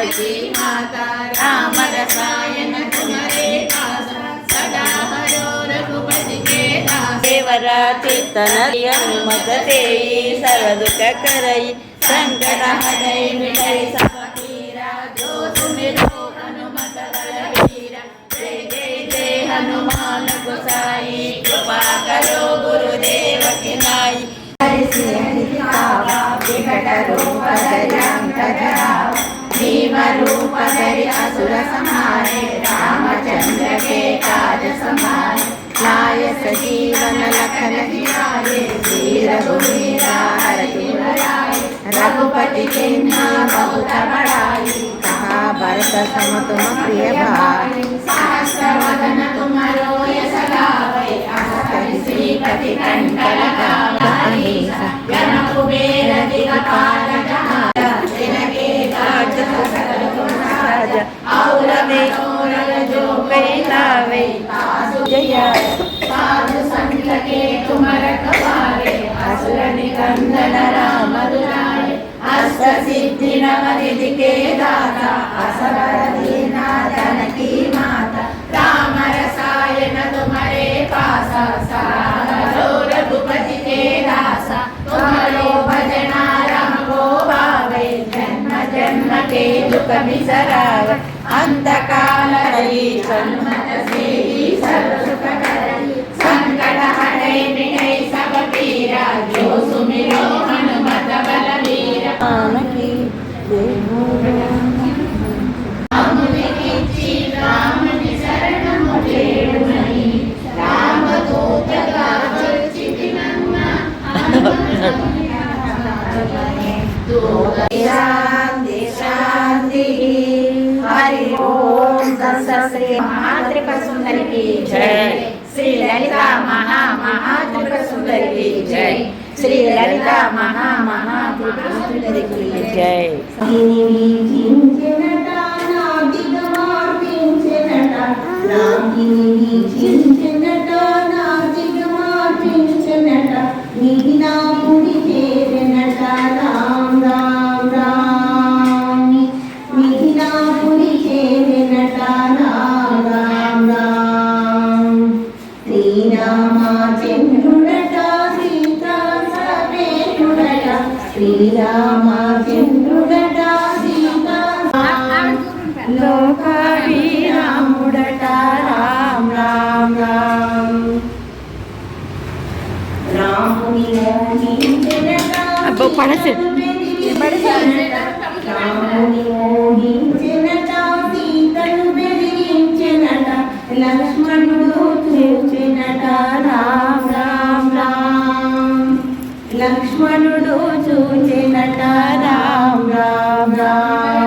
सरस्वती माता राम रसायन कुमरे सदा हरो रघुपति के देवरा चित्तन अनुमत देई सर्वदुख करई संकट हृदय मिटई सब पीरा जो सुमिरो हनुमत बलवीरा जय जय जय हनुमान गोसाई कृपा करो गुरुदेव की नाई हरि सिंह की आवा विकट रूप धरम कदा रूप धरि असुर संहारे रामचंद्र के काज संभाले लाय सजीवन लखन जियारे श्री रघुवीरा हरि लाए रघुपति के बहुत बड़ाई कहा भरत सम तुम प्रिय भाई सहस्र वदन तुम्हारो यश गावै अष्टहि श्रीपति कंठ जो कैलावे तासु జయ साधु संत के तुम रखवारे असुर निकंदन राम दुलारे अष्ट सिद्धि नवनिधि के दाता असवर दीना जनकी माता राम रसायन तुम्हारे पासा सारो रघुपति के दासा तुम्हारो भजना राम को भावे जन्म जन्म के दुख बिसरावे అంధకాలై సన్మతసే సర్వసుఖకర సంకట హరై వినై సవతీర జో సుమిరో హనుమత బలవీర. ఆనకి రామునికిచ్చి రాముని శరణము చేయుమని రామదూతగా వచ్చితి నన్న దూరా సుందరికి జై. శ్రీ లలిత మహా మహాత్రిక సుందరికి జై. శ్రీ లలిత మహా మహాత్రిక సుందరికి జై జై సవేతుడట శ్రీరామచంద్రుడట సీతా లోకాభిరాముడట రామ్ రామ్ రామ్ మోహించినట అబ్బో, పడసే. రాముని మోహించినట సీతను వెలిగించినట లక్ష్మణుడు లక్ష్మణుడు చూచినట రామ్ రామ్ రామ్.